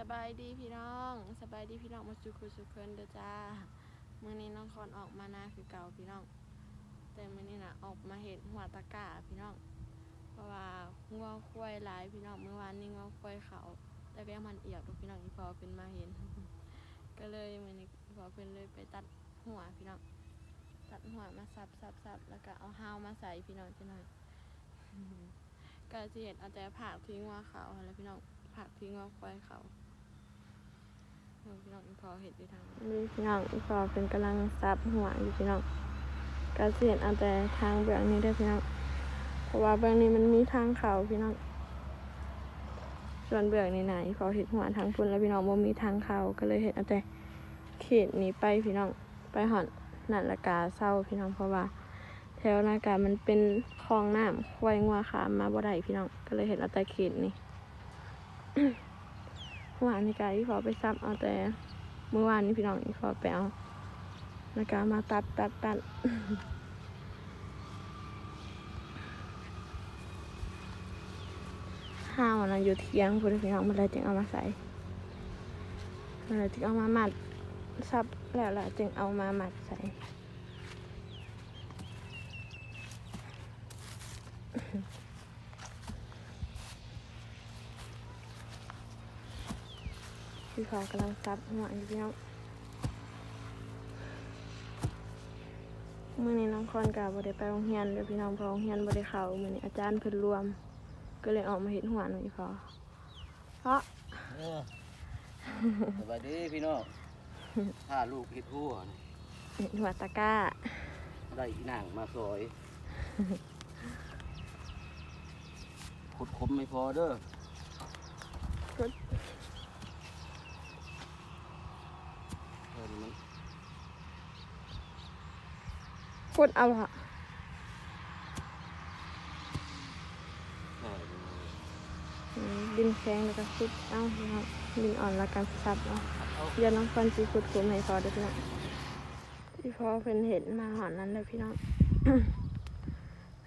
สบายดีพี่น้องสบายดีพี่น้องมาสุขุสุขเคินเด้อจ้าเมื้อนี้น้องคอนออกมาหน้าคือเก่าพี่น้อง แต่เมื้อนี้นะออกมาเห็นหัวตะก้าพี่น้อง เพราะว่างัวควายหลายพี่น้องเมื่อวานนี้งัวควายเขาแต่ก็ยังมันเอียบลูกพี่น้องอีพอเพิ่นมาเห็น ก็เลยเมื้อนี้พอเพิ่นเลยไปตัดหัวพี่น้อง ตัดหัวมาสับสับสับแล้วก็เอาห้าวมาใส่พี่น้องจังหน่อยก็สิเห็นเอาแต่ผักทิ้งว่าเขาอะไรพี่น้องผักทิ้งว่าควายเขา น้องอีพอเห็นอยู่ทางนี่พี่น้องอีพอเป็นกำลังซับหัวอยู่พี่น้องก็สิเห็นเอาแต่ทางเบื้องนี้ได้พี่น้องเพราะว่าเบื้องนี้มันมีทางเขาพี่น้องส่วนเบื้องนี้ไหนะอีพอเห็นหัวทางพุ่นแล้วพี่น้องบ่มีทางเขาก็เลยเห็นเอาแต่เขตนี้ไปพี่น้องไปหอนนันละกาเศร้าพี่น้องเพราะว่าแถวนาการมันเป็นคลองน้ำควายงัวขามมาบ่ได้พี่น้อง ก็เลยเห็นเอาแต่เขตนี่ มื่อวานนี้กายที่ขอไปซับเอาแต่เมื่อวานนี้พี่น้องที่ขอไปเอานาการมาตัดตัดตัดห้าวนะอยู่เทียงพูดพี่น้องมันเลยจึงเอามาใส่มันเลยจึงเอามาหมัดซับแล้วล่ะจึงเอามาหมัดใส่ พี่ขอกำลังซับหัวอยู่พี่น้องมื่อนี้น้องคอนกับบได้ไปโรงเรียนเลยพี่น้องเพอโรงเรียนบได้เข้ามื่อนี้อาจารย์เพิ่นรวม ก็เลยออกมาเห็นหัวหน่อยพอเพราะเออสวัสดีพี่น้องถ้าลูกเฮ็ดหัวนี่เห็นหัวตะกร้า ได้อีนางมาซอยขุดคมไม่พอเด้อก็เพิ่นมัน พูดเอาค่ะแค่นี้อืมดินแข็งแล้วก็คุดเอาพี่น้องดินอ่อนแล้วก็ซับเอาเอาเดี๋ยวน้องคอนจีขุดขุมให้พอเด้อพี่น้องพี่พอเพิ่นเห็นมาหอนนั้นเลยพี่น้อง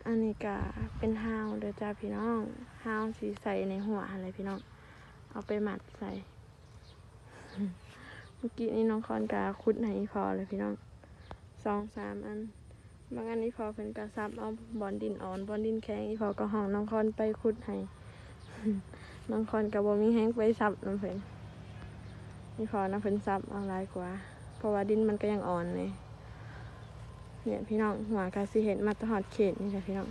อันนี้ก็เป็นฮาวเด้อจ้าพี่น้องฮาวสีใส่ในหัวอะไรพี่น้อง เอาไปหมัดใส่ เมื่อกี้นี้น้องคอนกาคุดให้อีพอเลยพี่น้องสองสามอัน บางอันนี้พอเพิ่นกระซับเอาบอลดินอ่อนบอลดินแข็งอีพอก็ห้องน้องคอนไปคุดให้น้องคอนกับบ่มีแห้งไปซับน้ำเพิ่นนี่พอนะเพิ่นซับเอาลายกว่า เพราะว่าดินมันก็ยังอ่อนเลยเนี่ยพี่น้องหัวกาสิเห็นมาตลอดเขตนี่แหละพี่น้อง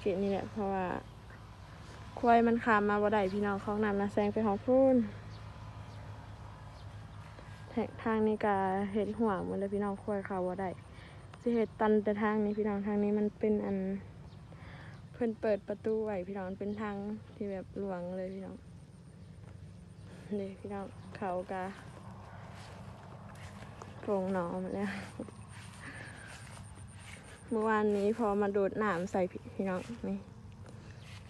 เขตนี่แหละเพราะว่าควายมันขามมาบ่ได้พี่น้องของน้ำนะแซงไปหองพูนแททางนี้กาเห็นหัวหมดเลยพี่น้องควายเขาบ่ได้ สิเห็ดตันแต่ทางนี้พี่น้องทางนี้มันเป็นอัน เพิ่อนเปิดประตูไว้พี่น้องเป็นทางที่แบบหลวงเลยพี่น้องนี่พี่น้องเขากะโปร่งหนอมแล้วเมื่อวานนี้พอมาดูดหน้ำใส่พี่พน้องนี่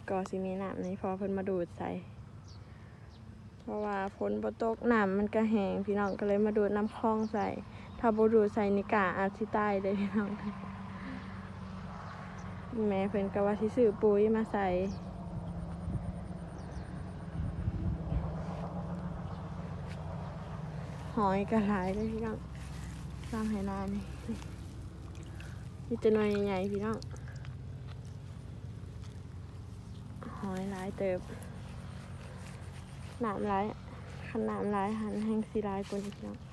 ก็สิมีหน้ำนี้พอเพิ่นมาดูดใส่ เพราะว่าฝนบ่ตกหน้ำมันก็แห้งพี่น้องก็เลยมาดูดน้ำคลองใส่ ถ้าบ่ดูดใส่นิกาอาจสิตายเลยพี่น้องแม่เพิ่นก็ว่าสิซื้อปุ๋ยมาใส่หอยกระหลายเลยพี่น้องสร้างไหนานี่นี่จะน่อยใหญ่ๆพี่น้องหอยหลายเติบหนามหลายขนาดหลายหันแห้งสีหลายกว่านี้พี่น้อง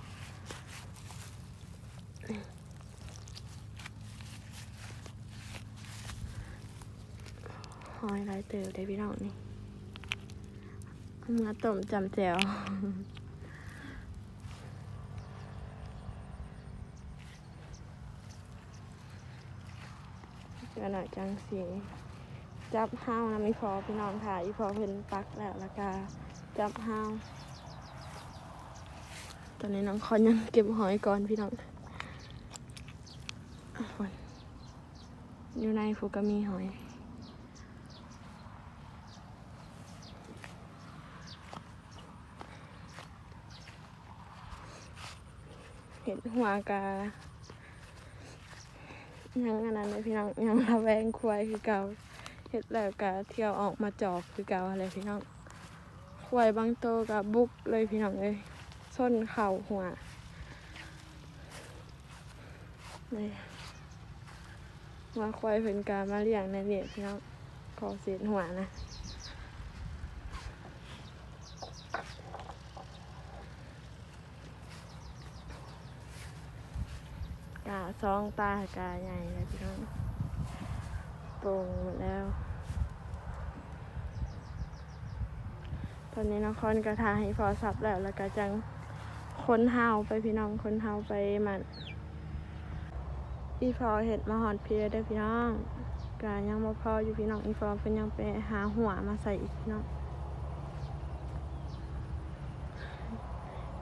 หอยหลายเติบเลยพี่น้องนี่เอามาต้มจำแจวเดี๋ยวหน่อยจังสีจับห้าวนะไม่พอพี่น้องถ่ายอีพอเพิ่นปักแล้วล้วก็จับห้าวตอนนี้น้องคอนยังเก็บหอยก่อนพี่น้องอะฝนอยู่ในฟูก็มีหอย หัวกายังอันนั้นเลยพี่น้องยังระแวงควายคือเก่าเฮ็ดแล้วก็เที่ยวออกมาจอบคือเก่าอะไรพี่น้องควายบางโตวกับบุกเลยพี่น้องเลยส้นเข่าหัวนี่มาควายเพิ่นการมาเลี้ยงในเนี่ยพี่น้องขอเสียหัวนะ กาซองตากาใหญ่เลยพี่น้องโปร่งหมดแล้ว ตอนนี้นครกระทาให้พอสับแล้วแล้วก็จังคนเฮาไปพี่น้องคนเฮาไปมันอีพอเห็ดมาหอดเพียได้พี่น้องกายังมาพออยู่พี่น้องอีพอเป็นยังไปหาหัวมาใส่อีกพี่น้อง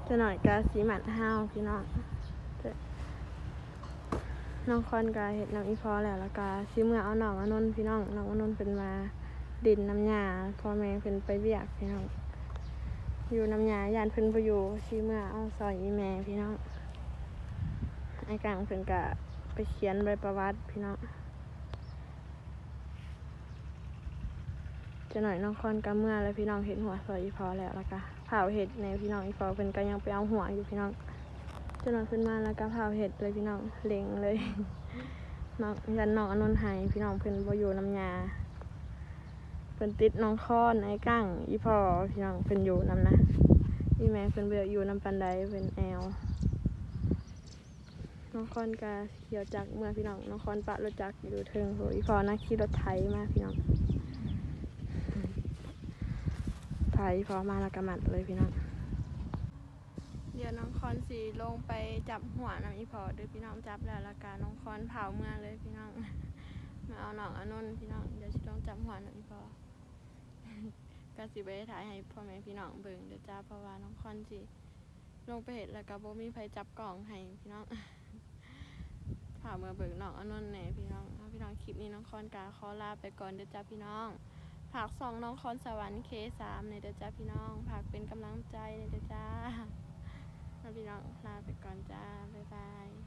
จะหน่อยกาสีหมันเฮาพี่น้อง น้องคอนกาเห็ดน้องอีพอแล้วแล้วกาสีเมื่อเอาหนองอนนพี่น้องน้องอนนเป็นมาดินน้ำยาพ่อแม่เพิ่นไปเบียกพี่น้อง อยู่น้ำยายานเพิ่นบ่อยู่ชื่อเมื่อเอาซอยอีแม่พี่น้องไอ้กลางเพิ่นก็ไปเขียนใบประวัติพี่น้องจะหน่อยน้องคอนก็เมื่อแล้วพี่น้องเห็นหัวซอยอีพอแล้วแล้วก็เผาเห็ดในพี่น้องอีพอเพิ่นก็ยังไปเอาหัวอยู่พี่น้อง จะนอยขึ้นมาแล้วก็เผาเห็ดเลยพี่น้องเล็งเลยน้องยันน้องอนนท์หายพี่น้องเพิ่นบ่อยู่น้ำยาเพิ่นติดน้องค้อนไอ้กั้งอีพอพี่น้องเพิ่นอยู่นำนะอีแม่เพิ่นเบียอยู่นำปันไดเพิ่นแอวน้องค้อนกาเขียวจักเมื่อพี่น้องน้องค้อนปะรถจักรอยู่เทิงโหอีพอนะขี่รถไถมาพี่น้องไถพอมาแล้วก็มัดเลยพี่น้อง เดี๋ยวน้องคอนสีลงไปจับหัวน้ำอีพอเด้อพี่น้องจับแล้วล้วก็น้องคอนเผาเมื่อเลยพี่น้อง มาเอาหนองอานนพี่น้องเดี๋ยวสิลองจับหัวน้ำอีพอก็สิไปถ่ายให้พ่อแม่พี่น้องเบิ่งเด้อจ้าเพราะว่าน้องคอนสิลงไปเห็ดแล้วก็บ่มีไผจับกล่องให้พี่น้องฝากมาเบิ่งน้องอานนท์แหน่พี่น้องเอาพี่น้องคลิปนี้น้องคอนกาขอลาไปก่อนเด้อจ้าพี่น้องฝากสองน้องคอนสวรรค์เคสามในเด้อจ้าพี่น้องฝากเป็นกำลังใจในเด้อจ้า ถ้าพี่น้องลาไปก่อนจ้า บ๊ายบาย